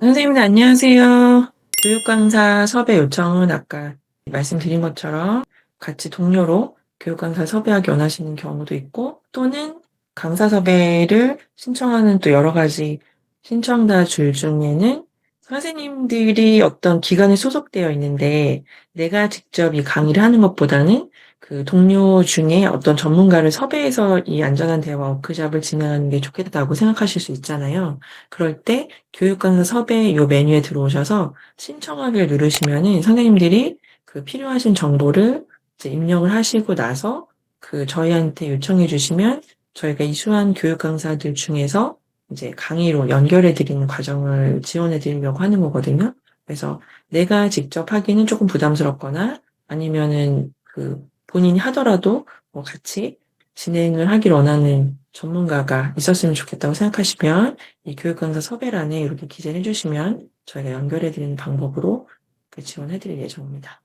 선생님들 안녕하세요. 교육강사 섭외 요청은 아까 말씀드린 것처럼 같이 동료로 교육강사 섭외하기 원하시는 경우도 있고 또는 강사 섭외를 신청하는 또 여러 가지 신청자 줄 중에는 선생님들이 어떤 기관에 소속되어 있는데 내가 직접 이 강의를 하는 것보다는 그 동료 중에 어떤 전문가를 섭외해서 이 안전한 대화 워크샵을 진행하는 게 좋겠다고 생각하실 수 있잖아요. 그럴 때 교육 강사 섭외 요 메뉴에 들어오셔서 신청하기를 누르시면은 선생님들이 그 필요하신 정보를 이제 입력을 하시고 나서 그 저희한테 요청해 주시면 저희가 이수한 교육 강사들 중에서 이제 강의로 연결해 드리는 과정을 지원해 드리려고 하는 거거든요. 그래서 내가 직접 하기는 조금 부담스럽거나 아니면은 그 본인이 하더라도 뭐 같이 진행을 하길 원하는 전문가가 있었으면 좋겠다고 생각하시면 이 교육 강사 섭외란에 이렇게 기재해 주시면 저희가 연결해 드리는 방법으로 그 지원해 드릴 예정입니다.